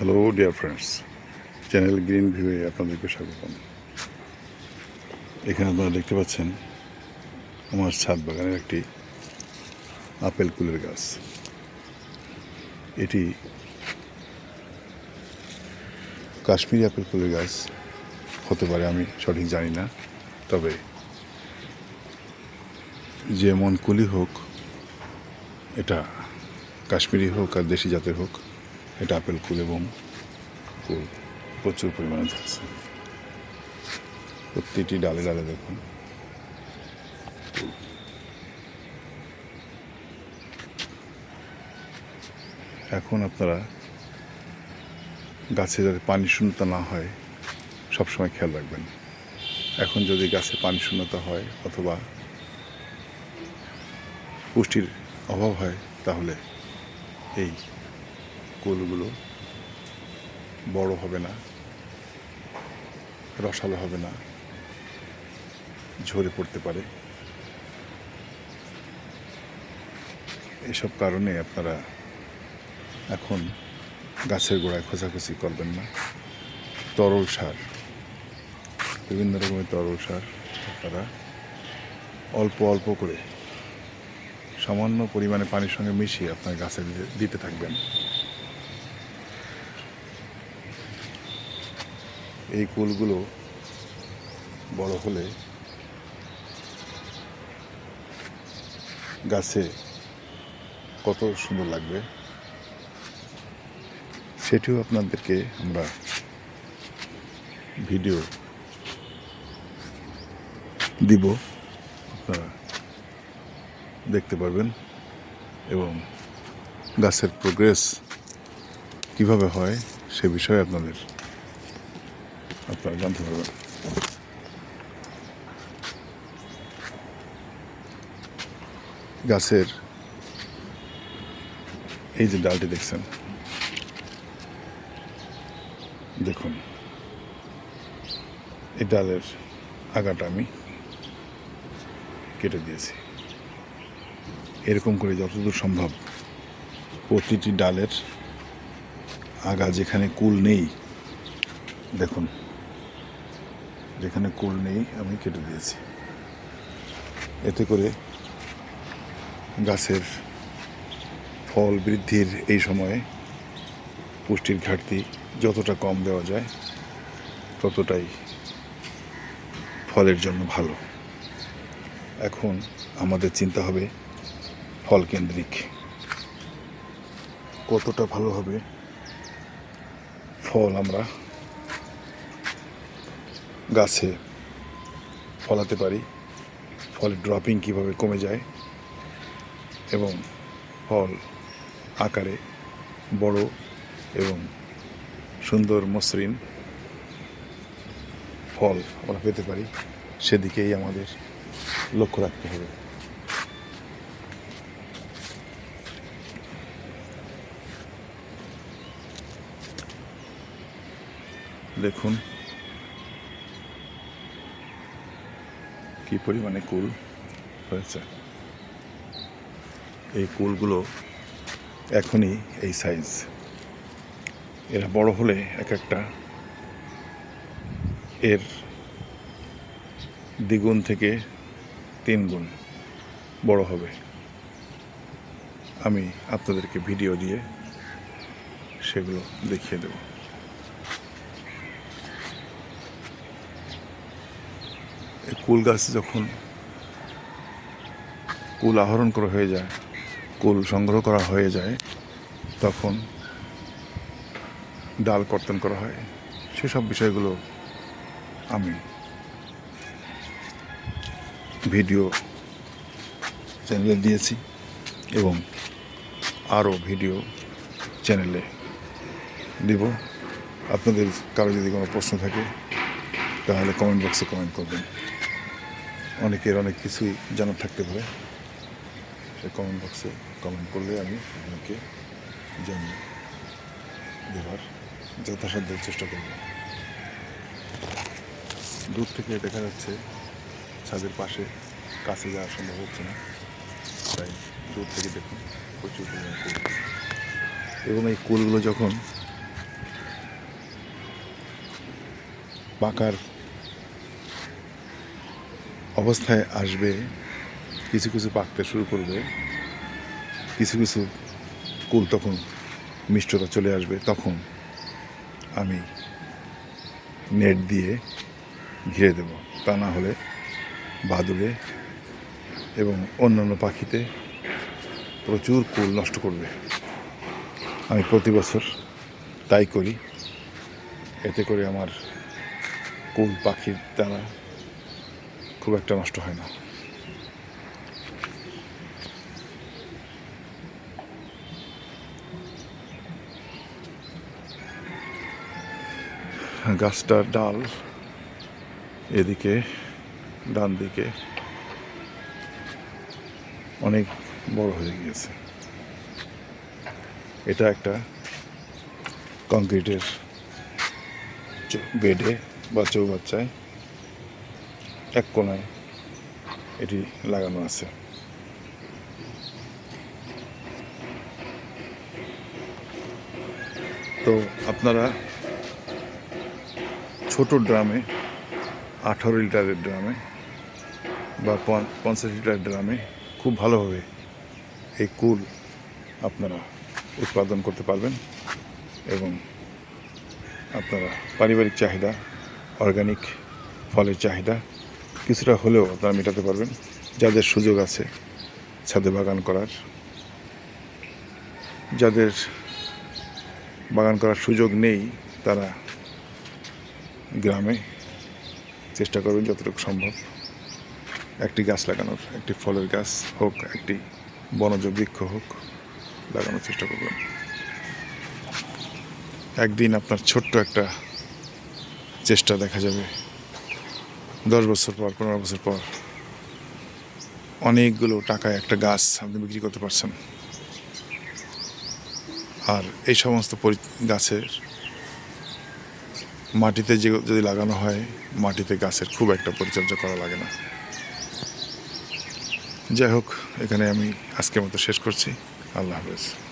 Hello dear friends channel green ভিউয়ে আপনাদেরকে স্বাগতম এখানে আপনারা দেখতে পাচ্ছেন আমার ছাদ বাগানের একটি আপেল কুলের গাছ। এটি কাশ্মীরি আপেল কুলের গাছ। হতে পারে, আমি সঠিক জানি না। তবে যেমন কুলি হোক, এটা কাশ্মীরি হোক আর দেশি জাতের হোক এটা আপেল কুল এবং কুল। প্রচুর পরিমাণে থাকছে। প্রত্যেকটি ডালে ডালে দেখুন। এখন আপনারা গাছে যাতে পানি শূন্যতা না হয়, সবসময় খেয়াল রাখবেন। এখন যদি গাছে পানি শূন্যতা হয় অথবা পুষ্টির অভাব হয়, তাহলে এই কুলগুলো বড় হবে না, রসালো হবে না, ঝরে পড়তে পারে। এসব কারণে আপনারা এখন গাছের গোড়ায় খোঁজাখুচি করবেন না। তরল সার, বিভিন্ন রকমের তরল সার আপনারা অল্প অল্প করে সামান্য পরিমাণে পানির সঙ্গে মিশিয়ে আপনার গাছে দিতে থাকবেন। এই কুলগুলো বড় হলে গাছে কত সুন্দর লাগবে, সেটিও আপনাদেরকে আমরা ভিডিও দিব, আপনারা দেখতে পারবেন এবং গাছের প্রোগ্রেস কীভাবে হয় সে বিষয়ে আপনাদের আপনারা জানতে পারবেন গাছের এই যে ডালটি দেখছেন, দেখুন। এই ডালের আগাটা আমি কেটে দিয়েছি। এরকম করে যতদূর সম্ভব প্রতিটি ডালের আগা যেখানে কুল নেই, দেখুন। যেখানে কুল নেই, আমি কেটে দিয়েছি। এতে করে গাছের ফল বৃদ্ধির এই সময়ে পুষ্টির ঘাটতি যতটা কম দেওয়া যায়, ততটাই ফলের জন্য ভালো। এখন আমাদের চিন্তা হবে ফল কেন্দ্রিক। কতটা ভালো হবে ফল আমরা গাছে ফলাতে পারি, ফলের ড্রপিং কীভাবে কমে যায় এবং ফল আকারে বড় এবং সুন্দর মসৃণ ফল আমরা পেতে পারি, সেদিকেই আমাদের লক্ষ্য রাখতে হবে। দেখুন কি পরিমাণে কুল হয়েছে? এই কুলগুলো এখনই এই সাইজ এরা বড় হলে এক একটা এর দ্বিগুণ থেকে তিন গুণ বড় হবে। আমি আপনাদেরকে ভিডিও দিয়ে সেগুলো দেখিয়ে দেব। কুল গাছ যখন কুল আহরণ করা হয়ে যায়, কুল সংগ্রহ করা হয়ে যায়, তখন ডাল কর্তন করা হয়। সেসব বিষয়গুলো আমি ভিডিও চ্যানেলে দিয়েছি এবং আরও ভিডিও চ্যানেলে দিব। আপনাদের কারও যদি কোনো প্রশ্ন থাকে, তাহলে কমেন্ট বক্সে কমেন্ট করবেন। অনেকের অনেক কিছুই জানা থাকতে পারে। কমেন্ট বক্সে কমেন্ট করলে আমি আপনাকে জানি দেওয়ার যথাসাধ্য চেষ্টা করব। দূর থেকে দেখা যাচ্ছে ছাদের পাশে কাছে যাওয়া সম্ভব হচ্ছে না। তাই দূর থেকে দেখুন, প্রচুর এবং এই কুলগুলো যখন পাকার অবস্থায় আসবে, কিছু কিছু পাকতে শুরু করবে, কিছু কিছু কুল তখন মিষ্টতা চলে আসবে, তখন আমি নেট দিয়ে ঘিরে দেব। তা না হলে বাদুড়ে এবং অন্যান্য পাখিতে প্রচুর কুল নষ্ট করবে। আমি প্রতি বছর তাই করি। এতে করে আমার কুল পাখির দ্বারা খুব একটা নষ্ট হয় না। গাছটার ডাল, এদিকে, ডান দিকে অনেক বড় হয়ে গিয়েছে। এটা একটা কংক্রিটের বেডে বা চৌবাচ্চায় এক কোনায় এটি লাগানো আছে। তো আপনারা ছোট ড্রামে, আঠারো লিটারের ড্রামে বা পঞ্চাশ লিটার ড্রামে খুব ভালোভাবে এই কুল আপনারা উৎপাদন করতে পারবেন এবং আপনারা পারিবারিক চাহিদা, অর্গানিক ফলের চাহিদা কিছুটা হলেও আপনারা মেটাতে পারবেন। যাদের সুযোগ আছে ছাদে বাগান করার। যাদের বাগান করার সুযোগ নেই, তারা গ্রামে চেষ্টা করবেন যতটুকু সম্ভব। একটি গাছ লাগানোর, একটি ফলের গাছ হোক, একটি বনজ বৃক্ষ হোক, লাগানোর চেষ্টা করবেন। একদিন আপনার ছোট্ট একটা চেষ্টা দেখা যাবে। দশ বছর পর, পনেরো বছর পর অনেকগুলো টাকায় একটা গাছ আপনি বিক্রি করতে পারছেন। আর এই সমস্ত গাছের মাটিতে যে, যদি লাগানো হয়, মাটিতে গাছের খুব একটা পরিচর্যা করা লাগে না। যাই হোক, এখানে আমি আজকের মতো শেষ করছি। আল্লাহ হাফেজ।